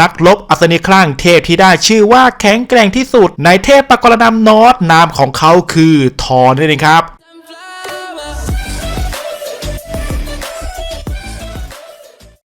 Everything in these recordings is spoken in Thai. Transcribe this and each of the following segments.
นักรบอัศนีคลั่งเทพที่ได้ชื่อว่าแข็งแกร่งที่สุดในเทพปกรณำนอตนามของเขาคือทอนั่นเองครับ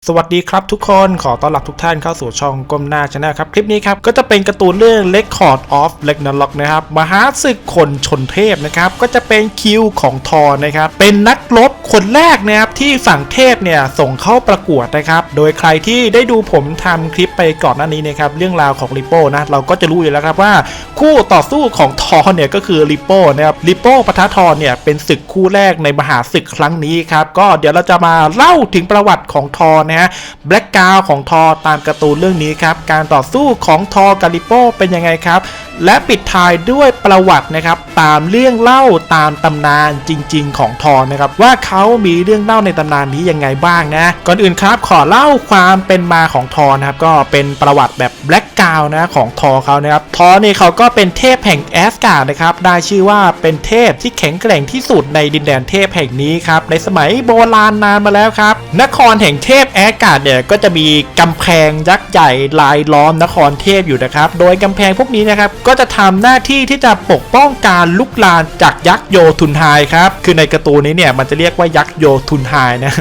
สวัสดีครับทุกคนขอต้อนรับทุกท่านเข้าสู่ช่องก้มหน้าชแนลครับ คลิปนี้ครับ ก็จะเป็นการ์ตูนเรื่อง Record of r a g n a r o k นะครับ มหาศึกคนชนเทพนะครับ ก็จะเป็นคิวของทอนะครับ เป็นนักรบคนแรกนะครับ ที่ฝั่งเทพเนี่ยส่งเข้าประกวดนะครับ โดยใครที่ได้ดูผมทำคลิปไปก่อนหน้านี้นะครับ เรื่องราวของริโป้นะเราก็จะรู้อยู่แล้วครับว่า คู่ต่อสู้ของทอเนี่ยก็คือริโป้นะครับริโป้ปะทะทอเนี่ยเป็นศึกคู่แรกในมหาศึกครั้งนี้ครับก็เดี๋ยวเราจะมาเล่าถึงประวัติของทอนะฮะแบล็กกาวของทอตามการ์ตูนเรื่องนี้ครับ การต่อสู้ของทอกับริโปเป็นยังไงครับ และปิดท้ายด้วยประวัตินะครับ ตามเรื่องเล่าตามตำนานจริง ๆ ของทอนะครับ ว่าเขามีเรื่องเล่าในตำนานนี้ยังไงบ้างนะ ก่อนอื่นครับขอเล่าความเป็นมาของทอนะครับ ก็เป็นประวัติแบบแบล็กกาวนะของทอเขานะครับทอเนี่ยเขาก็เป็นเทพแห่งแอสการ์ดนะครับได้ชื่อว่าเป็นเทพที่แข็งแกร่งที่สุดในดินแดนเทพแห่งนี้ครับในสมัยโบราณนานมาแล้วครับนครแห่งเทพแอสการ์ดเนี่ยก็จะมีกำแพงยักษ์ใหญ่ลายล้อมนครเทพอยู่นะครับ โดยกำแพงพวกนี้นะครับก็จะทำหน้าที่ที่จะปกป้องการลุกลามจากยักษ์โยทุนไฮครับ คือในการ์ตูนนี้เนี่ยมันจะเรียกว่ายักษ์โยทุนไฮนะ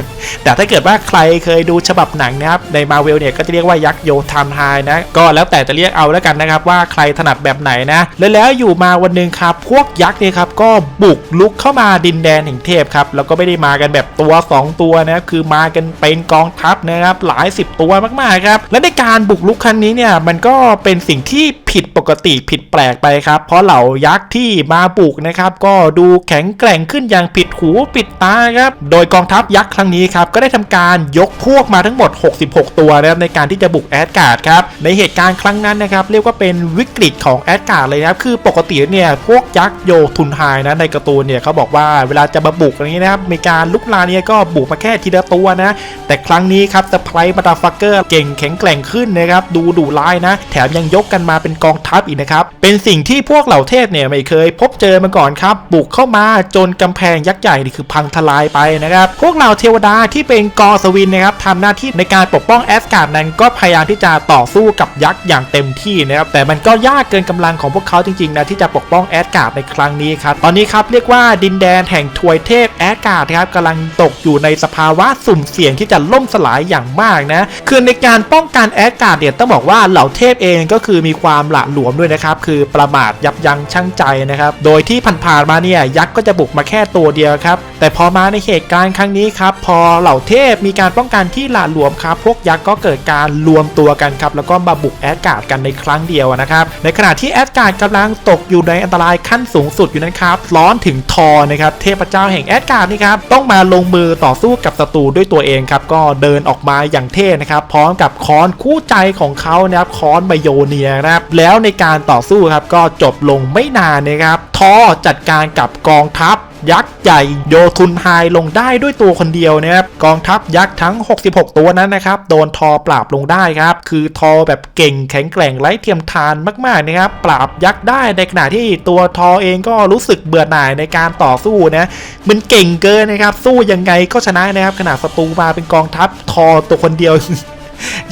แต่ถ้าเกิดว่าใครเคยดูฉบับหนังนะครับในมาเวลเนี่ยก็จะเรียกว่ายักษ์โยทันไฮนะ ก็แล้วแต่จะเรียกเอาแล้วกันนะครับว่าใครถนัดแบบไหนนะ แล้วแล้วอยู่มาวันหนึ่งครับพวกยักษ์เนี่ยครับก็บุกลุกเข้ามาดินแดนแห่งเทพครับแล้วก็ไม่ได้มากันแบบตัว 2 ตัวนะคือมากันเป็นกองทัพนะครับหลาย 10 ตัวมากๆครับและในการบุกลุกครั้งนี้เนี่ยมันก็เป็นสิ่งที่ผิดปกติผิดแปลกไปครับ เพราะเหล่ายักษ์ที่มาบุกนะครับก็ดูแข็งแกร่งขึ้นอย่างผิดหูผิดตาครับโดยกองทัพยักษ์ครั้งนี้ครับก็ได้ทำการยกพวกมาทั้งหมด 66 ตัวนะครับในการที่จะบุกแอดการ์ดครับในเหตุการณ์ครั้งนั้นนะครับเรียกว่าเป็นวิกฤตของแอดการ์ดเลยนะครับคือปกติเนี่ยพวกยักษ์โยทุนไฮนะในการ์ตูนเนี่ยเขาบอกว่าเวลาจะมาบุกอะไรนี้นะครับมีการลุกลามเนี่ยก็บุกมาแค่ทีละตัวนะแต่ครั้งนี้ครับสไปร์บัตาฟักเกอร์เก่งแข็งแกร่งขึ้นนะครับดูดุร้ายนะ แถมยังยกกันมาเป็นกองทัพอีกนะครับ เป็นสิ่งที่พวกเหล่าเทพเนี่ยไม่เคยพบเจอมาก่อนครับ บุกเข้ามาจนกำแพงยักษ์ใหญ่นี่คือพังทลายไปนะครับ พวกเหล่าเทวดาที่เป็นกอสวินนะครับทำหน้าที่ในการปกป้องแอสการ์ดนั้นก็พยายามที่จะต่อสู้กับยักษ์อย่างเต็มที่นะครับ แต่มันก็ยากเกินกำลังของพวกเขาจริงๆนะที่จะปกป้องแอสการ์ดในครั้งนี้ครับ ตอนนี้ครับเรียกว่าดินแดนแห่งทวยเทพแอสการ์ดครับกำลังตกอยู่ในสภาวะสุ่มเสี่ยงที่จะล่มสลายอย่างมากนะ คือในการป้องกันแอสการ์ดเนี่ยต้องบอกว่าเหล่าเทพเองก็คือมีความหละหลวมด้วยนะครับคือประมาทยับยั้งชั่งใจนะครับโดยที่ผ่านๆมาเนี่ยยักษ์ก็จะบุกมาแค่ตัวเดียวครับแต่พอมาในเหตุการณ์ครั้งนี้ครับพอเหล่าเทพมีการป้องกันที่หละหลวมครับพวกยักษ์ก็เกิดการรวมตัวกันครับแล้วก็มาบุกแอสการ์ดกันในครั้งเดียวนะครับในขณะที่แอสการ์ดกำลังตกอยู่ในอันตรายขั้นสูงสุดอยู่นะครับร้อนถึงทอนะครับเทพเจ้าแห่งแอสการ์ดนี่ครับต้องมาลงมือต่อสู้กับศัตรูด้วยตัวเองครับก็เดินออกมาอย่างเท่นะครับพร้อมกับค้อนคู่ใจของเขานะครับค้อนไบโยเนียนะครับแล้วในการต่อสู้ครับก็จบลงไม่นานนะครับทอจัดการกับกองทัพยักษ์ใหญ่โยทุนไฮลงได้ด้วยตัวคนเดียวนะครับกองทัพยักษ์ทั้ง 66 ตัวนั้นนะครับโดนทอปราบลงได้ครับ คือทอแบบเก่งแข็งแกร่งไร้เทียมทานมากๆนะครับปราบยักษ์ได้ในขณะที่ตัวทอเองก็รู้สึกเบื่อหน่ายในการต่อสู้นะมันเก่งเกินนะครับ สู้ยังไงก็ชนะนะครับขนาดศัตรูมาเป็นกองทัพทอตัวคนเดียว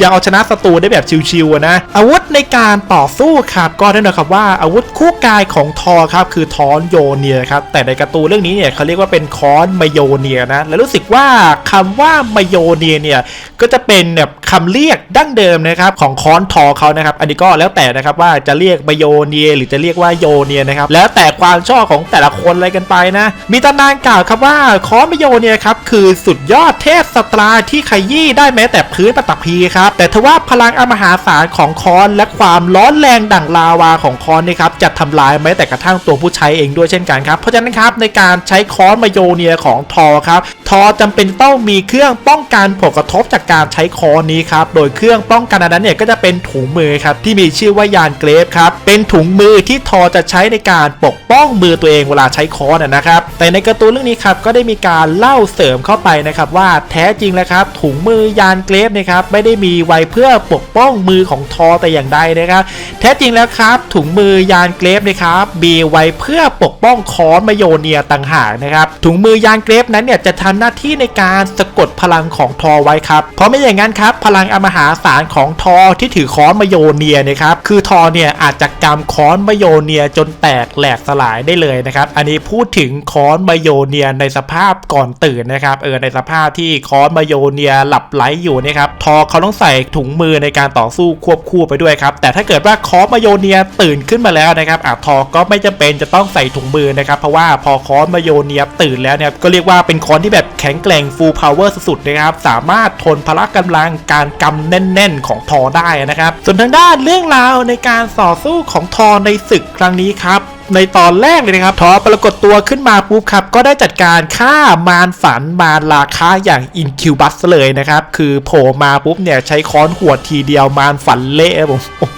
ย่าเอาชนะศัตรูได้แบบชิวๆนะ อาวุธในการต่อสู้ครับก็แน่นอนครับว่าอาวุธคู่กายของทอครับคือทอนโยเนียครับแต่ในการ์ตูนเรื่องนี้เนี่ยเขาเรียกว่าเป็นคอนไมโยเนียนะและรู้สึกว่าคำว่าไมโยเนียเนี่ยก็จะเป็นแบบคำเรียกดั้งเดิมนะครับของคอนทอเขานะครับ อันนี้ก็แล้วแต่นะครับว่าจะเรียกไมโยเนียหรือจะเรียกว่าโยเนียนะครับแล้วแต่ความชอบของแต่ละคนอะไรกันไปนะ มีตำนานกล่าวครับว่าคอนไมโยเนียครับคือสุดยอดเทพสตราที่ขยี้ได้แม้แต่พื้นปฐพีครับ แต่ทว่าพลังอมหาศาลของคอนและความร้อนแรงดั่งลาวาของคอนนี่ครับจะทำลายแม้แต่กระทั่งตัวผู้ใช้เองด้วยเช่นกันครับ เพราะฉะนั้นครับในการใช้คอนไมโยเนียของทอครับทอจำเป็นต้องมีเครื่องป้องกันผลกระทบจากการใช้คอนนี้ครับโดยเครื่องป้องกันอันนั้นเนี่ยก็จะเป็นถุงมือครับที่มีชื่อว่ายานเกรฟครับเป็นถุงมือที่ทอจะใช้ในการปกป้องมือตัวเองเวลาใช้คอนนะครับแต่ในการ์ตูนเรื่องนี้ครับก็ได้มีการเล่าเสริมเข้าไปนะครับว่าแท้จริงแล้วครับถุงมือยานเกรฟนะครับไม่ได้ได้มีไว้เพื่อปกป้องมือของทอแต่อย่างใดนะครับ แท้จริงแล้วครับ ถุงมือยานเกรฟนะครับมีไว้เพื่อปกป้องคอนมาโยเนียต่างหากนะครับ ถุงมือยานเกรฟนั้นเนี่ยจะทำหน้าที่ในการสะกดพลังของทอไว้ครับ เพราะไม่อย่างนั้นครับ พลังอมหาศาลของทอที่ถือค้อนมาโยเนียนะครับคือทอเนี่ยอาจจะกำค้อนมาโยเนียจนแตกแหลกสลายได้เลยนะครับ อันนี้พูดถึงค้อนมาโยเนียในสภาพก่อนตื่นนะครับเออในสภาพที่ค้อนมาโยเนียหลับไหลอยู่นะครับทอเขาต้องใส่ถุงมือในการต่อสู้ควบคู่ไปด้วยครับ แต่ถ้าเกิดว่าคอสมาโยเนียตื่นขึ้นมาแล้วนะครับอะทอก็ไม่จำเป็นจะต้องใส่ถุงมือนะครับ เพราะว่าพอคอสมาโยเนียตื่นแล้วเนี่ยก็เรียกว่าเป็นคอนที่แบบแข็งแกร่ง full power สุดๆนะครับ สามารถทนพละกำลังการกำแน่น ๆ ของทอได้นะครับ ส่วนทางด้านเรื่องราวในการต่อสู้ของทอในศึกครั้งนี้ครับ ในตอนแรกเลยนะครับทอปรากฏตัวขึ้นมาปุ๊บครับก็ได้จัดการฆ่ามารฝันมารราคาอย่างอินคิวบัสเลยนะครับ คือโผล่มาปุ๊บเนี่ยใช้ค้อนหวดทีเดียวมารฝันเละผมโค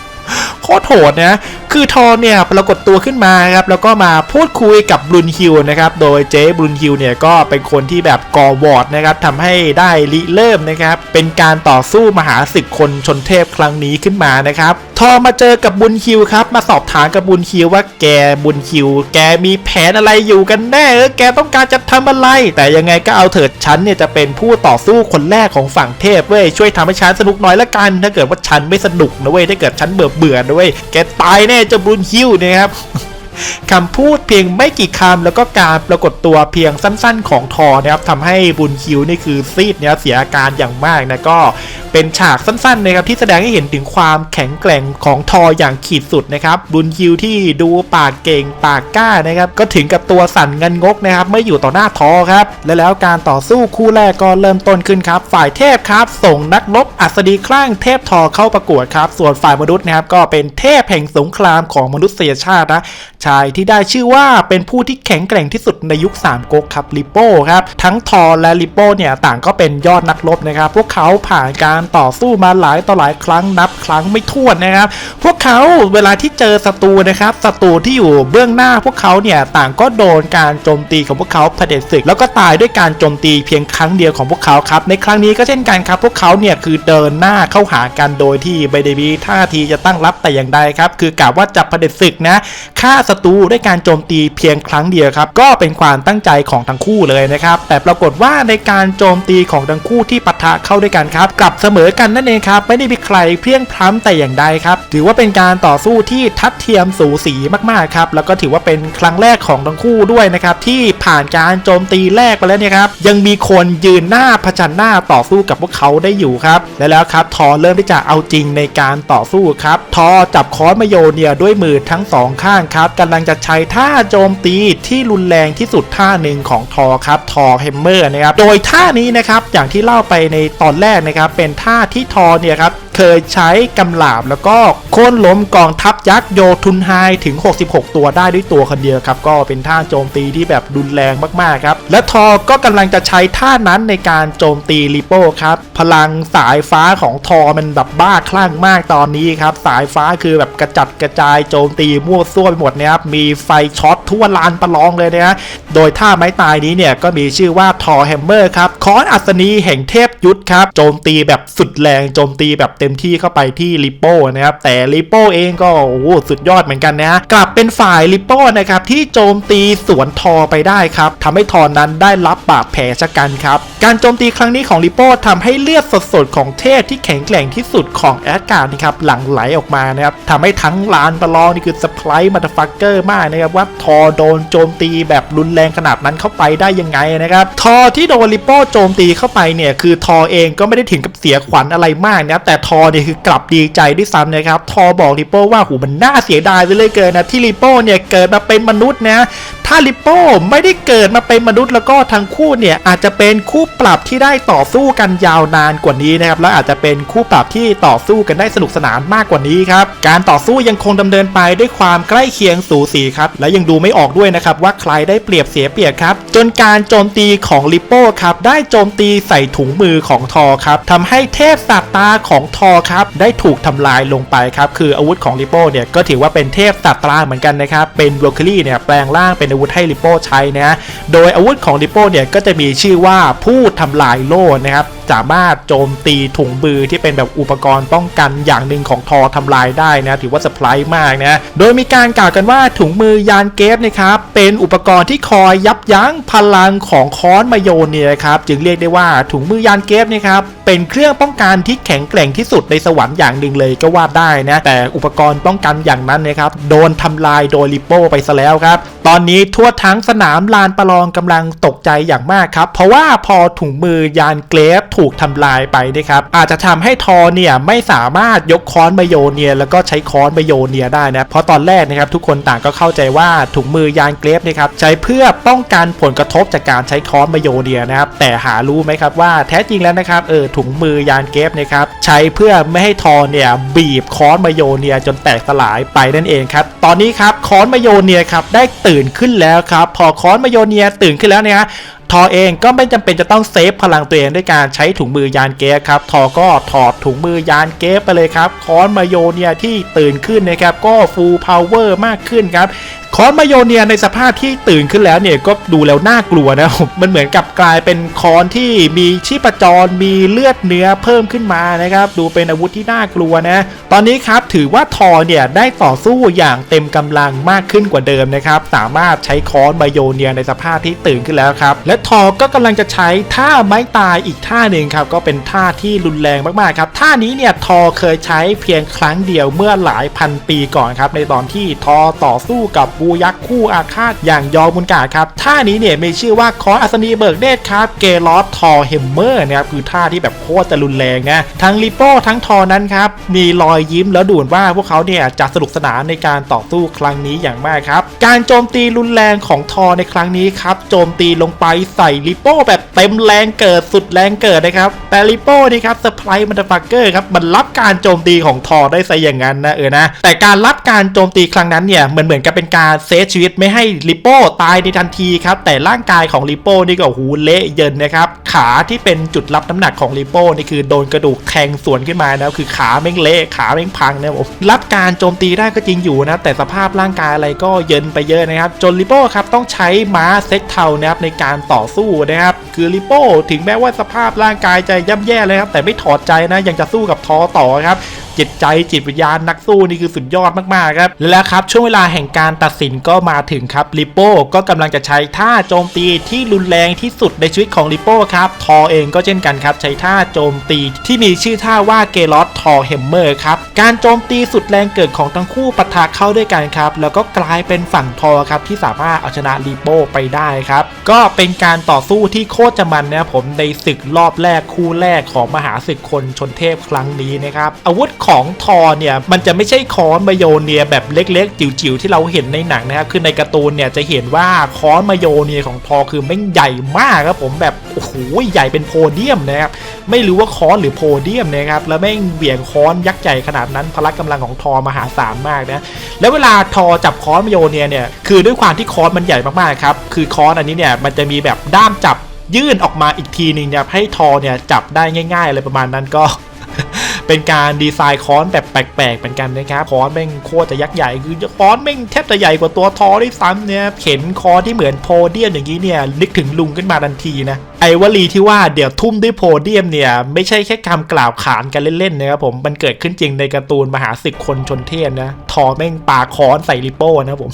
ตรโหดนะคือทอเนี่ยปรากฏตัวขึ้นมาครับแล้วก็มาพูดคุยกับบรุนฮิลนะครับโดยเจ๊บรุนฮิลเนี่ยก็เป็นคนที่แบบก่อวอร์ดนะครับทำให้ได้ริเริ่มนะครับเป็นการต่อสู้มหาศึกคนชนเทพครั้งนี้ขึ้นมานะครับทอมาเจอกับบุญฮิวครับมาสอบถามกับบุญฮิวว่าแกบุญฮิว แกมีแผนอะไรอยู่กันแน่เออแกต้องการจะทำอะไร แต่ยังไงก็เอาเถิดฉันเนี่ยจะเป็นผู้ต่อสู้คนแรกของฝั่งเทพเว้ยช่วยทำให้ฉันสนุกหน่อยละกัน ถ้าเกิดว่าฉันไม่สนุกนะเว้ยถ้าเกิดฉันเบื่อเบื่อนะเว้ยแกตายแน่เจ้าบุญฮิวนะครับ คำพูดเพียงไม่กี่คำแล้วก็การปรากฏตัวเพียงสั้นๆ ของทอนะครับทำให้บุญคิวนี่คือซีดเนี่ยเสียอาการอย่างมากนะก็เป็นฉากสั้นๆนะครับที่แสดงให้เห็นถึงความแข็งแกร่งของทออย่างขีดสุดนะครับบุญคิวที่ดูปากเก่งปากกล้านะครับก็ถึงกับตัวสั่นเงินงกนะครับไม่อยู่ต่อหน้าทอครับและแล้วการต่อสู้คู่แรกก็เริ่มต้นขึ้นครับ ฝ่ายเทพครับ ส่งนักรบอัศดีคลั่งเทพทอเข้าประกวดครับ ส่วนฝ่ายมนุษย์นะครับก็เป็นเทพแห่งสงครามของมนุษยชาตินะชายที่ได้ชื่อว่าเป็นผู้ที่แข็งแกร่งที่สุดในยุค3ก๊กครับลิโป้ครับทั้งทอและลิโป้เนี่ยต่างก็เป็นยอดนักรบนะครับพวกเขาผ่านการต่อสู้มาหลายต่อหลายครั้งนับครั้งไม่ถ้วนนะครับ พวกเขาเวลาที่เจอศัตรูนะครับศัตรูที่อยู่เบื้องหน้าพวกเขาเนี่ยต่างก็โดนการโจมตีของพวกเขาเผด็จศึก แล้วก็ตายด้วยการโจมตีเพียงครั้งเดียวของพวกเขาครับในครั้งนี้ก็เช่นกันครับ พวกเขาเนี่ยคือเดินหน้าเข้าหากันโดยที่ไม่ได้มีท่าทีจะตั้งรับแต่อย่างใดครับคือกะว่าจับเผด็จศึกนะฆ่าศัตรูด้วยการโจมตีเพียงครั้งเดียวครับก็เป็นความตั้งใจของทั้งคู่เลยนะครับแต่ปรากฏว่าในการโจมตีของทั้งคู่ที่ปะทะเข้าด้วยกันครับกลับเสมอกันนั่นเองครับไม่ได้มีใครเพียงพล้ำแต่อย่างใดครับถือว่าเป็นการต่อสู้ที่ทัดเทียมสูสีมากๆครับแล้วก็ถือว่าเป็นครั้งแรกของทั้งคู่ด้วยนะครับที่ผ่านการโจมตีแรกไปแล้วเนี่ยครับยังมีคนยืนหน้าผจันหน้าต่อสู้กับพวกเขาได้อยู่ครับและแล้วครับทอเริ่มที่จะเอาจริงในการต่อสู้ครับทอจับค้อนมาโยเนียด้วยมือทั้งสองข้างครับกำลังจะใช้ท่าโจมตีที่รุนแรงที่สุดท่าหนึ่งของทอครับทอเฮมเมอร์นะครับโดยท่านี้นะครับอย่างที่เล่าไปในตอนแรกนะครับเป็นท่าที่ทอเนี่ยครับ เคยใช้กำหลาบแล้วก็โค่นล้มกองทัพยักษ์โยทุนไฮถึง 66 ตัวได้ด้วยตัวคนเดียวครับ ก็เป็นท่าโจมตีที่แบบรุนแรงมากๆครับ และทอก็กำลังจะใช้ท่านั้นในการโจมตีลิโป้ครับ พลังสายฟ้าของทอมันแบบบ้าคลั่งมากตอนนี้ครับ สายฟ้าคือแบบกระจัดกระจายโจมตีมั่วซั่วไปหมดนะครับ มีไฟช็อตทั่วลานประลองเลยนะฮะโดยท่าไม้ตายนี้เนี่ยก็มีชื่อว่าทอแฮมเมอร์ครับ คอนอัศนีแห่งเทพยุทธครับ โจมตีแบบสุดแรง โจมตีแบบเต็มที่เข้าไปที่ลิโป้นะครับแต่ลิโป้เองก็โอ้สุดยอดเหมือนกันนะฮะกลับเป็นฝ่ายลิปโป้นะครับที่โจมตีสวนทอไปได้ครับทำให้ทอนั้นได้รับบาดแผลชะกันครับ การโจมตีครั้งนี้ของลิปโป้ทำให้เลือดสดๆของเทพที่แข็งแกร่งที่สุดของแอดการ์นี่ครับหลั่งไหลออกมานะครับทำให้ทั้งลานประลองนี่คือสไพรส์มาตฟักเกอร์มากนะครับว่าทอโดนโจมตีแบบรุนแรงขนาดนั้นเข้าไปได้ยังไงนะครับทอที่โดนลิปโป้โจมตีเข้าไปเนี่ยคือทอเองก็ไม่ได้ถึงกับเสียขวัญอะไรมากนะแต่ทอเนี่ยคือกลับดีใจด้วยซ้ำนะครับทอบอกลิปโป้ว่าหูมันน่าเสียดายไปเลยเกินนะที่ลิโป้เนี่ยเกิดมาเป็นมนุษย์นะ ถ้าลิโป้ไม่ได้เกิดมาเป็นมนุษย์แล้วก็ทั้งคู่เนี่ยอาจจะเป็นคู่ปรับที่ได้ต่อสู้กันยาวนานกว่านี้นะครับและอาจจะเป็นคู่ปรับที่ต่อสู้กันได้สนุกสนานมากกว่านี้ครับการต่อสู้ยังคงดำเนินไปด้วยความใกล้เคียงสูสีครับและยังดูไม่ออกด้วยนะครับว่าใครได้เปรียบเสียเปรียบครับจนการโจมตีของลิโป้ครับได้โจมตีใส่ถุงมือของทอครับทำให้เทพสาตาของทอครับได้ถูกทำลายลงไปครับคืออาวุธของลิโป้เนี่ยก็ถือว่าเป็นเทพสาตราเหมือนกันนะครับ เป็นบล็อกเกอรี่เนี่ยแปลงร่างเป็นอาวุธให้ลิโป้ใช้นะ โดยอาวุธของลิโป้เนี่ยก็จะมีชื่อว่าผู้ทำลายโล่นะครับ สามารถโจมตีถุงมือที่เป็นแบบอุปกรณ์ป้องกันอย่างหนึ่งของทอทำลายได้นะถือว่าเซอร์ไพรส์มากนะโดยมีการกล่าวกันว่าถุงมือยานเกฟนะครับเป็นอุปกรณ์ที่คอยยับยั้งพลังของค้อนมาโยนเนี่ยครับจึงเรียกได้ว่าถุงมือยานเกฟนะครับเป็นเครื่องป้องกันที่แข็งแกร่งที่สุดในสวรรค์อย่างหนึ่งเลยก็ว่าได้นะแต่อุปกรณ์ป้องกันอย่างนั้นนะครับโดนทำลายโดยลิโป้ไปซะแล้วครับตอนนี้ทั่วทั้งสนามลานประลองกำลังตกใจอย่างมากครับเพราะว่าพอถุงมือยานเกฟถูกทำลายไปนะครับอาจจะทำให้ทอเนี่ยไม่สามารถยกค้อนมาโยเนีย แล้วก็ใช้ค้อนมาโยเนียได้นะเพราะตอนแรกนะครับทุกคนต่างก็เข้าใจว่าถุงมือยานเกรฟนะครับใช้เพื่อป้องกันผลกระทบจากการใช้ค้อนมาโยเนียนะครับแต่หารู้ไหมครับว่าแท้จริงแล้วนะครับเออถุงมือยานเกรฟนะครับใช้เพื่อไม่ให้ทอเนี่ยบีบค้อนมาโยเนียจนแตกสลายไปนั่นเองครับตอนนี้ครับค้อนมาโยเนียครับได้ตื่นขึ้นแล้วครับพอค้อนมาโยเนียตื่นขึ้นแล้วเนี่ย ทอเองก็ไม่จำเป็นจะต้องเซฟพลังตัวเองด้วยการใช้ถุงมือยานเกฟครับทอก็ถอดถุงมือยานเกฟไปเลยครับคอนมาโยเนียที่ตื่นขึ้นนะครับก็ฟูลพาวเวอร์มากขึ้นครับ คอนมาโยเนียในสภาพที่ตื่นขึ้นแล้วเนี่ยก็ดูแล้วน่ากลัวนะมันเหมือนกับกลายเป็นคอนที่มีชีพจรมีเลือดเนื้อเพิ่มขึ้นมานะครับ ดูเป็นอาวุธที่น่ากลัวนะ ตอนนี้ครับถือว่าทอเนี่ยได้ต่อสู้อย่างเต็มกำลังมากขึ้นกว่าเดิมนะครับ สามารถใช้คอนมาโยเนียในสภาพที่ตื่นขึ้นแล้วครับ และทอก็กำลังจะใช้ท่าไม้ตายอีกท่าหนึ่งครับก็เป็นท่าที่รุนแรงมากๆครับท่านี้เนี่ยทอเคยใช้เพียงครั้งเดียวเมื่อหลายพันปีก่อนครับในตอนที่ทอต่อสู้กับบูยักษ์คู่อาฆาตอย่างยอมุนกาครับท่านี้เนี่ยมีชื่อว่าคออัศนีเบิกเนตครับเกลอสทอเฮมเมอร์นะครับคือท่าที่แบบโคตรจะรุนแรงนะทั้งลิโป้ทั้งทอนั้นครับมีรอยยิ้มแล้วดูเหมือนว่าพวกเขาเนี่ยจะสนุกสนานในการต่อสู้ครั้งนี้อย่างมากครับ การโจมตีรุนแรงของทอในครั้งนี้ครับโจมตีลงไปใส่ลิโป้แบบเต็มแรงเกิดสุดแรงเกิดนะครับแต่ลิโป้นี่ครับเซอร์ไพรส์มันฟักเกอร์ครับมันรับการโจมตีของทอได้ซะอย่างนั้นนะเออนะแต่การรับการโจมตีครั้งนั้นเนี่ยเหมือนเหมือนกับเป็นการเซฟชีวิตไม่ให้ลิโป้ตายในทันทีครับ แต่ร่างกายของลิโป้นี่ก็หูเละเยินนะครับ ขาที่เป็นจุดรับน้ำหนักของลิโป้นี่คือโดนกระดูกแทงสวนขึ้นมานะคือขาแม่งเละขาแม่งพังนะผมรับการโจมตีได้ก็จริงอยู่นะ แต่สภาพร่างกายอะไรก็เยินไปเยอะนะครับ จนลิโป้ครับต้องใช้ม้าเซ็กเทานะครับในการต่อสู้นะครับ คือลิโป้ถึงแม้ว่าสภาพร่างกายจะย่ำแย่เลยครับ แต่ไม่ถอดใจนะยังจะสู้กับทอต่อครับจิตใจจิตวิญญาณนักสู้นี่คือสุดยอดมากๆครับและแล้วครับช่วงเวลาแห่งการตัดสินก็มาถึงครับลิโป้ก็กำลังจะใช้ท่าโจมตีที่รุนแรงที่สุดในชีวิตของลิโป้ครับทอเองก็เช่นกันครับใช้ท่าโจมตีที่มีชื่อท่าว่าเกลอสทอเฮมเมอร์ครับการโจมตีสุดแรงเกิดของทั้งคู่ปะทะเข้าด้วยกันครับแล้วก็กลายเป็นฝั่งทอครับที่สามารถเอาชนะลิโป้ไปได้ครับก็เป็นการต่อสู้ที่โคตรจะมันนะครับผมในศึกรอบแรกคู่แรกของมหาศึกคนชนเทพครั้งนี้นะครับอาวุธของทอเนี่ยมันจะไม่ใช่ค้อนมาโยเนียแบบเล็กๆ จิ๋วๆที่เราเห็นในหนังนะครับคือในการ์ตูนเนี่ยจะเห็นว่าค้อนมาโยเนียของทอคือแม่งใหญ่มากครับผมแบบโอ้โหใหญ่เป็นโพเดียมนะครับไม่รู้ว่าค้อนหรือโพเดียมนะครับแล้วแม่งเหวี่ยงค้อนยักษ์ใหญ่ขนาดนั้นพละกำลังของทอมหาศาลมากนะแล้วเวลาทอจับค้อนมาโยเนียเนี่ยคือด้วยความที่ค้อนมันใหญ่มากๆครับคือค้อนอันนี้เนี่ยมันจะมีแบบด้ามจับยื่นออกมาอีกทีหนึงเนี่ยให้ทอเนี่ยจับได้ง่ายๆอะไรประมาณนั้นก็ เป็นการดีไซน์ค้อนแบบแปลกๆเหมือนกันนะครับค้อนแม่งโคตรจะยักษ์ใหญ่คือค้อนแม่งแทบจะใหญ่กว่าตัวทอด้วยซ้ำเนี่ยเห็นค้อนที่เหมือนโพเดียมอย่างนี้เนี่ยนึกถึงลุงขึ้นมาทันทีนะไอวลีที่ว่าเดี๋ยวทุ่มด้วยโพเดียมเนี่ยไม่ใช่แค่คำกล่าวขานกันเล่นๆนะครับผมมันเกิดขึ้นจริงในการ์ตูนมหาศึกคนชนเทพนะทอแม่งปาค้อนใส่ลิโป้นะผม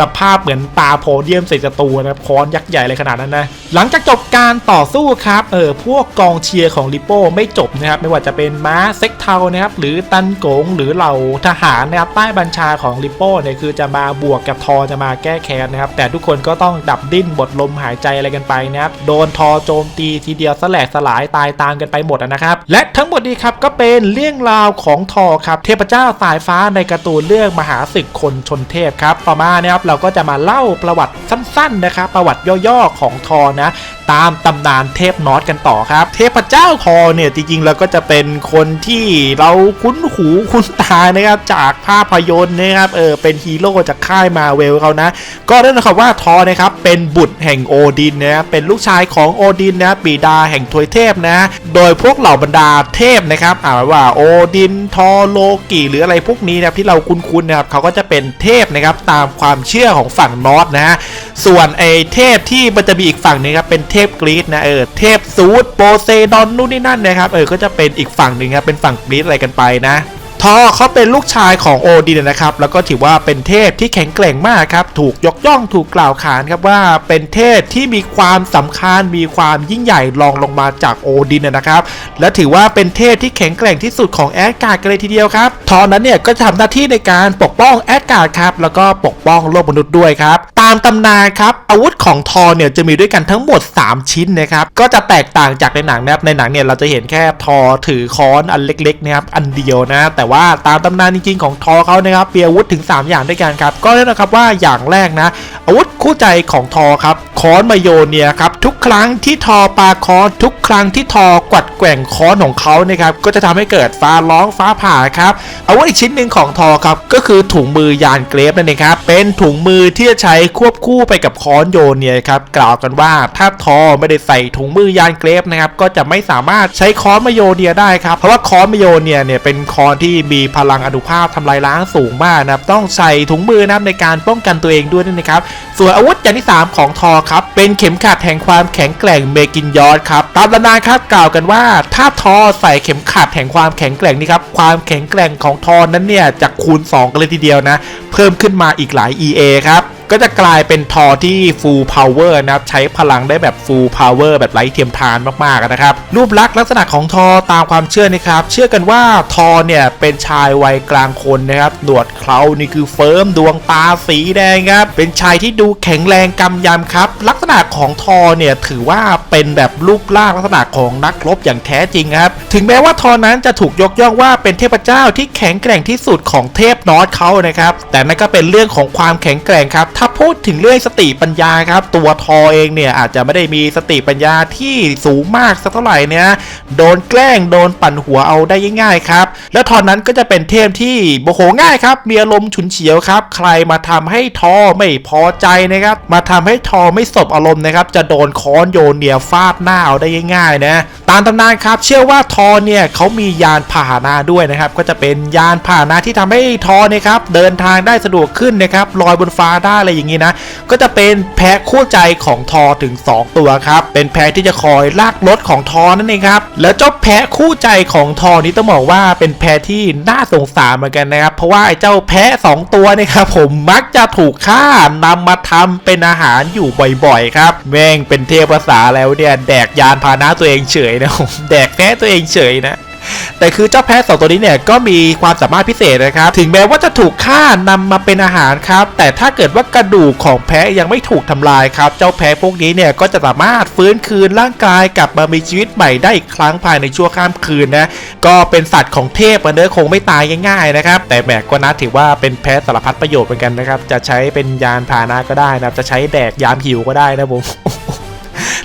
สภาพเหมือนปาโพเดียมใส่ศัตรูนะครับค้อนยักษ์ใหญ่เลยขนาดนั้นนะ หลังจากจบการต่อสู้ครับเออพวกกองเชียร์ของลิโป้ไม่จบนะครับไม่ว่าจะเป็นม้าเซ็กเทานะครับหรือตันโกงหรือเหล่าทหารนะครับใต้บัญชาของลิโป้เนี่ยคือจะมาบวกกับทอจะมาแก้แค้นนะครับแต่ทุกคนก็ต้องดับดิ้นบดลมหายใจอะไรกันไปนะครับโดนทอโจมตีทีเดียวสแลกสลายตายตามกันไปหมดนะครับและทั้งหมดนี้ครับก็เป็นเรื่องราวของทอครับเทพเจ้าสายฟ้าในการ์ตูนเรื่องมหาศึกคนชนเทพครับต่อมานะครับเราก็จะมาเล่าประวัติสั้นๆนะครับประวัติย่อๆของทอนะตามตำนานเทพนอตกันต่อครับ เทพเจ้าทอเนี่ยจริงๆแล้วก็จะเป็นคนที่เราคุ้นหูคุ้นตานะครับจากภาพยนตร์นะครับเออเป็นฮีโร่จากค่ายมาเวลเขานะก็เรื่องนะครับว่าทอนะครับเป็นบุตรแห่งโอดินนะเป็นลูกชายของโอดินนะปีดาแห่งทวยเทพนะ โดยพวกเหล่าบรรดาเทพนะครับอ่าว่าโอดินทอโลกิหรืออะไรพวกนี้นะที่เราคุ้นๆนะครับเขาก็จะเป็นเทพนะครับตามความเชื่อของฝั่งนอตนะฮะส่วนไอ้เทพที่มันจะมีอีกฝั่งหนึงครับเป็นเทพกรีซนะเออเทพซูดโปเซดอนนู่นนี่นั่นนะครับเออก็จะเป็นอีกฝั่งหนึ่งครับเป็นฝั่งกรีซอะไรกันไปนะ ทอเขาเป็นลูกชายของโอดินนะครับ แล้วก็ถือว่าเป็นเทพที่แข็งแกร่งมากครับ ถูกยกย่องถูกกล่าวขานครับว่าเป็นเทพที่มีความสำคัญมีความยิ่งใหญ่รองลงมาจากโอดินนะครับ และถือว่าเป็นเทพที่แข็งแกร่งที่สุดของแอดการ์ดกันเลยทีเดียวครับ ทอนั้นเนี่ยก็จะทำหน้าที่ในการปกป้องแอดการ์ดครับ แล้วก็ปกป้องโลกมนุษย์ด้วยครับ ตามตำนานครับอาวุธของทอเนี่ยจะมีด้วยกันทั้งหมด 3 ชิ้นนะครับ ก็จะแตกต่างจากในหนังนะครับ ในหนังเนี่ยเราจะเห็นแค่ทอถือค้อนอันเล็กๆนะครับ อันเดียวนะ แต่ว่าตามตำนานจริงๆของทอเขานะครับมีอาวุธถึง 3 อย่างด้วยกันครับ ก็แน่นอนครับว่าอย่างแรกนะ อาวุธคู่ใจของทอครับค้อนมาโยนเนี่ยครับทุกครั้งที่ทอปาค้อนทุกครั้งที่ทอกวัดแกว่งค้อนของเขานะครับก็จะทำให้เกิดฟ้าร้องฟ้าผ่าครับอาวุธอีกชิ้นหนึ่งของทอครับก็คือถุงมือยานเกรฟนั่นเองครับเป็นถุงมือที่จะใช้ควบคู่ไปกับค้อนโยนเนี่ยครับกล่าวกันว่าถ้าทอไม่ได้ใส่ถุงมือยานเกรฟนะครับก็จะไม่สามารถใช้ค้อนมาโยเนียได้ครับเพราะว่าค้อนมาโยเนียเนี่ยเป็นค้อนที่มีพลังอนุภาพทำลายล้างสูงมากนะครับต้องใส่ถุงมือนะครับในการป้องกันตัวเองด้วยนั่นนะครับส่วนอาวุธอย่างที่ 3 ของทอครับเป็นเข็มขัดแห่งความแข็งแกร่งเมกินยอดครับตามตำนานครับกล่าวกันว่า ถ้าทอใส่เข็มขัดแห่งความแข็งแกร่งนี่ครับความแข็งแกร่งของทอนั้นเนี่ยจะคูณ2กันเลยทีเดียวนะ เพิ่มขึ้นมาอีกหลาย EA ครับ ก็จะกลายเป็นทอที่ full power นะครับ ใช้พลังได้แบบ full power แบบไร้เทียมทานมากๆนะครับ รูปลักษณ์ลักษณะของทอตามความเชื่อนะครับ เชื่อกันว่าทอเนี่ย เป็นชายวัยกลางคนนะครับ หนวดเครานี่คือเฟิร์มดวงตาสีแดงครับ เป็นชายที่ดูแข็งแรงกำยำครับ ลักษณะของทอเนี่ยถือว่าเป็นแบบรูปร่างลักษณะของนักรบอย่างแท้จริงครับ ถึงแม้ว่าทอนั้นจะถูกยกย่องว่าเป็นเทพเจ้าที่แข็งแกร่งที่สุดของเทพนอร์ทเขานะครับ แต่นั่นก็เป็นเรื่องของความแข็งแกร่งครับถ้าพูดถึงเรื่องสติปัญญาครับ ตัวทอเองเนี่ยอาจจะไม่ได้มีสติปัญญาที่สูงมากสักเท่าไหร่เนี่ยโดนแกล้งโดนปั่นหัวเอาได้ง่ายๆครับ แล้วทอนั้นก็จะเป็นเทพที่โมโหง่ายครับ มีอารมณ์ฉุนเฉียวครับ ใครมาทำให้ทอไม่พอใจนะครับ มาทำให้ทอไม่สบอารมณ์นะครับ จะโดนค้อนโยนเนียฟาดหน้าเอาได้ง่ายๆนะตามตำนานครับเชื่อว่าทอเนี่ยเขามียานพาหนะด้วยนะครับ ก็จะเป็นยานพาหนะที่ทำให้ทอเนี่ยครับเดินทางได้สะดวกขึ้นนะครับลอยบนฟ้าได้อะไรอย่างนี้นะก็จะเป็นแพะคู่ใจของทอถึง 2 ตัวครับเป็นแพะที่จะคอยลากรถของทอนั่นเองครับแล้วเจ้าแพะคู่ใจของทอนี้ต้องบอกว่าเป็นแพะที่น่าสงสารเหมือนกันนะครับ เพราะว่าไอ้เจ้าแพะ 2 ตัวเนะครับผมมักจะถูกฆ่านำมาทำเป็นอาหารอยู่บ่อยๆครับแม่งเป็นเทพภาษาแล้วเนี่ยแดกยานพาหนะตัวเองเฉยนะผมแดกแพะตัวเองเฉยนะแต่คือเจ้าแพะสองตัวนี้เนี่ยก็มีความสามารถพิเศษนะครับ ถึงแม้ว่าจะถูกฆ่านำมาเป็นอาหารครับ แต่ถ้าเกิดว่ากระดูกของแพะยังไม่ถูกทำลายครับ เจ้าแพะพวกนี้เนี่ยก็จะสามารถฟื้นคืนร่างกายกลับมามีชีวิตใหม่ได้อีกครั้งภายในชั่วข้ามคืนนะ ก็เป็นสัตว์ของเทพมันเนอคงไม่ตายง่ายๆนะครับ แต่แหมก็นะถือว่าเป็นแพะสารพัดประโยชน์เหมือนกันนะครับ จะใช้เป็นยานพาหนะก็ได้นะ จะใช้แดกยามหิวก็ได้นะผม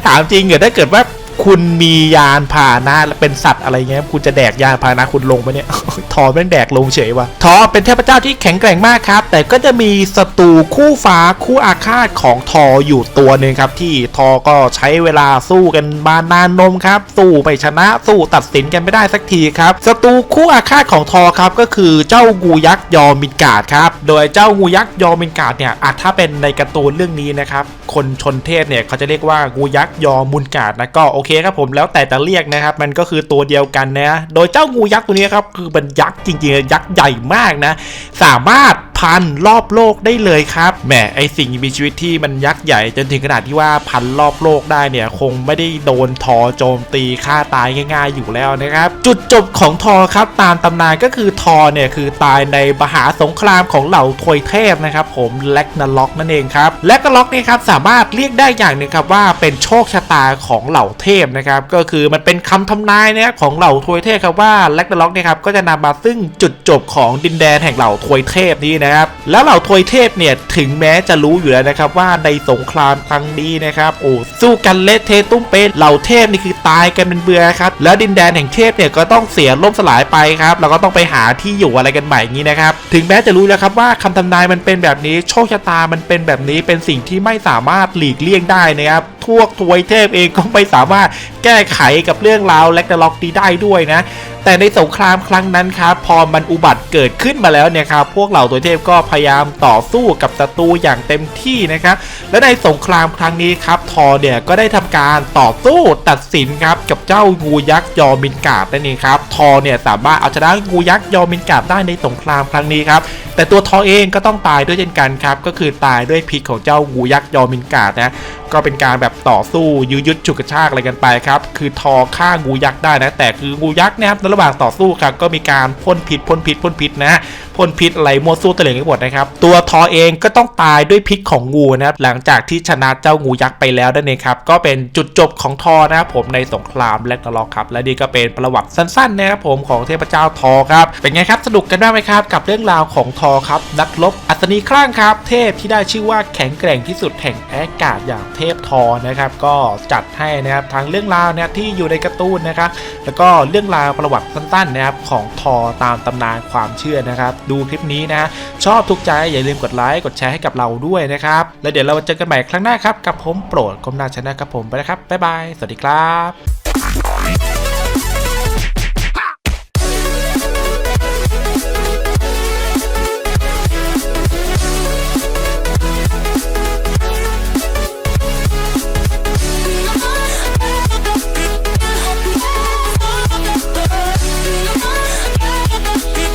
ถามจริงเหรอถ้าเกิดว่า คุณมียานพาหนะและเป็นสัตว์อะไรเงี้ยคุณจะแดกยานพาหนะคุณลงไปเนี่ย ทอแม่งแดกลงเฉยวะทอเป็นเทพเจ้าที่แข็งแกร่งมากครับ แต่ก็จะมีศัตรูคู่ฟ้าคู่อาฆาตของทออยู่ตัวหนึ่งครับ ที่ทอก็ใช้เวลาสู้กันมานานนมครับ สู้ไปชนะสู้ตัดสินกันไม่ได้สักทีครับศั ตูคู่อาฆาตของทอครับก็คือเจ้างูยักษ์ยอมินกาดครับ โดยเจ้างูยักษ์ยอมินกาดเนี่ยอาจถ้าเป็นในการ์ตูนเรื่องนี้นะครับคนชนเทพเนี่ยเขาจะเรียกว่างูยักษ์ยอมุนกาดนะก็โอเคครับผมแล้วแต่จะเรียกนะครับมันก็คือตัวเดียวกันนะโดยเจ้างูยักษ์ตัวนี้ครับคือเป็นยักษ์จริงๆยักษ์ใหญ่มากนะสามารถ พันรอบโลกได้เลยครับแหมไอสิ่งมีชีวิตที่มันยักษ์ใหญ่จนถึงขนาดที่ว่าพันรอบโลกได้เนี่ยคงไม่ได้โดนทอโจมตีฆ่าตายง่าย ๆ อยู่แล้วนะครับ จุดจบของทอครับตามตำนานก็คือทอเนี่ยคือตายในมหาสงครามของเหล่าทวยเทพนะครับ ผมแลกนาล็อกนั่นเองครับแลกนาล็อกเนี่ยครับสามารถเรียกได้อย่างหนึ่งครับว่าเป็นโชคชะตาของเหล่าเทพนะครับก็คือมันเป็นคำทำนายนะของเหล่าทวยเทพครับว่าแลกนาล็อกเนี่ยครับก็จะนำมาซึ่งจุดจบของดินแดนแห่งเหล่าทวยเทพนี้นะครับแล้วเหล่าทวยเทพเนี่ยถึงแม้จะรู้อยู่แล้วนะครับว่าในสงครามครั้งนี้นะครับโอ้สู้กันเละเทะตุ้มเป๊ะเหล่าเทพนี่คือตายกันเป็นเบื่อครับแล้วดินแดนแห่งเทพเนี่ยก็ต้องเสียล่มสลายไปครับแล้วก็ต้องไปหาที่อยู่อะไรกันใหม่อย่างนี้นะครับถึงแม้จะรู้แล้วครับว่าคำทำนายมันเป็นแบบนี้โชคชะตามันเป็นแบบนี้เป็นสิ่งที่ไม่สามารถหลีกเลี่ยงได้นะครับพวกทวยเทพเองก็ไม่สามารถแก้ไขกับเรื่องราวแลกนาล็อกนี้ได้ด้วยนะ แต่ในสงครามครั้งนั้นครับพอมันอุบัติเกิดขึ้นมาแล้วเนี่ยครับพวกเหล่าตัวเทพก็พยายามต่อสู้กับศัตรูอย่างเต็มที่นะครับและในสงครามครั้งนี้ครับทอเนี่ยก็ได้ทำการต่อสู้ตัดสินครับกับเจ้างูยักษ์ยอมินกาดนั่นเองครับทอเนี่ยสามารถเอาชนะงูยักษ์ยอมินกาดได้ในสงครามครั้งนี้ครับแต่ตัวทอเองก็ต้องตายด้วยเช่นกันครับก็คือตายด้วยพิษของเจ้างูยักษ์ยอมินกาดนะ ก็เป็นการแบบต่อสู้ยื้อยุดฉุกกระชากอะไรกันไปครับ คือทอฆ่างูยักษ์ได้นะ แต่คืองูยักษ์นะครับในระหว่างต่อสู้ครับก็มีการพ่นพิษพ่นพิษพ่นพิษนะพ่นพิษอะไรมั่วสู้ตะเหลงกันหมดนะครับ ตัวทอเองก็ต้องตายด้วยพิษของงูนะครับ หลังจากที่ชนะเจ้างูยักษ์ไปแล้วนั่นเองครับ ก็เป็นจุดจบของทอนะครับผมในสงครามแลกนาล็อกครับ และนี่ก็เป็นประวัติสั้นๆนะครับผมของเทพเจ้าทอครับ เป็นไงครับ สนุกกันบ้างไหมครับ กับเรื่องราวของทอครับ นักรบอัศนีคลั่งครับ เทพที่ได้ชื่อว่าแข็งแกร่งที่สุดแห่งแอากาศอย่างเทพทอนะครับ ก็จัดให้นะครับทั้งเรื่องราวนะที่อยู่ในการ์ตูนนะครับ แล้วก็เรื่องราวประวัติสั้นๆนะครับของทอตามตำนานความเชื่อนะครับ ดูคลิปนี้นะชอบทุกใจอย่าลืมกดไลค์กดแชร์ให้กับเราด้วยนะครับแล้วเดี๋ยวเราเจอกันใหม่ครั้งหน้าครับกับผมโปรดกมนาชนะครับผมไปนะครับบ๊ายบายสวัสดีครับ